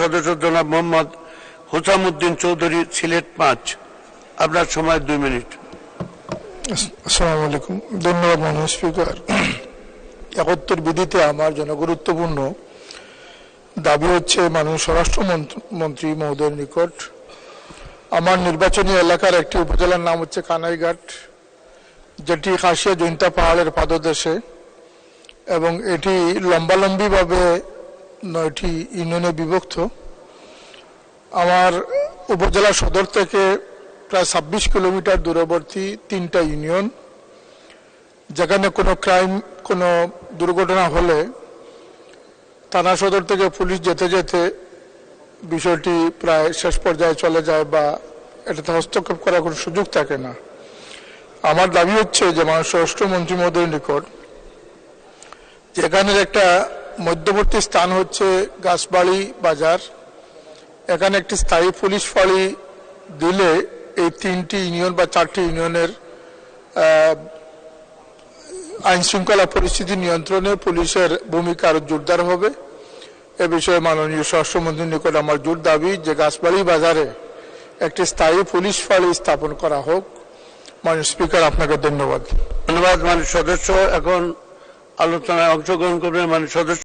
সদস্য জনাব মোহাম্মদ হোসামুদ্দিন চৌধুরী, সিলেট পাঁচ। আপনার সময় দুই মিনিট। আসসালামু আলাইকুম। ধন্যবাদ মাননীয় স্পিকার। একত্তর বিধিতে আমার জন্য গুরুত্বপূর্ণ দাবি হচ্ছে মাননীয় স্বরাষ্ট্র মন্ত্রী মহোদয়ের নিকট। আমার নির্বাচনী এলাকার একটি উপজেলার নাম হচ্ছে কানাইঘাট, যেটি খাসিয়া জৈন্তা পাহাড়ের পাদদেশে এবং এটি লম্বালম্বিভাবে নয়টি ইউনিয়নে বিভক্ত। আমার উপজেলা সদর থেকে প্রায় ছাব্বিশ কিলোমিটার দূরবর্তী তিনটা ইউনিয়ন। যেখানে কোনো ক্রাইম, কোনো দুর্ঘটনা হলে থানা সদর থেকে পুলিশ যেতে যেতে বিষয়টি প্রায় শেষ পর্যায়ে চলে যায় বা এটাতে হস্তক্ষেপ করার কোনো সুযোগ থাকে না। আমার দাবি হচ্ছে যে মানুষ স্বরাষ্ট্রমন্ত্রী মহোদয়ের নিকট যেখানের একটা মধ্যবর্তী স্থান হচ্ছে গাছবাড়ি বাজার। এখানে একটি স্থায়ী পুলিশ ফাঁড়ি দিলে এই তিনটি ইউনিয়ন বা চারটি ইউনিয়নের আইন শৃঙ্খলা পরিস্থিতি নিয়ন্ত্রণে পুলিশের ভূমিকা আরও জোরদার হবে। এ বিষয়ে মাননীয় স্বরাষ্ট্রমন্ত্রীর নিকট আমার জোর দাবি যে গাছবাড়ি বাজারে একটি স্থায়ী পুলিশ ফাঁড়ি স্থাপন করা হোক। মাননীয় স্পিকার, আপনাকে ধন্যবাদ। ধন্যবাদ মানে সদস্য। এখন আলোচনায় অংশগ্রহণ করবেন মানে সদস্য।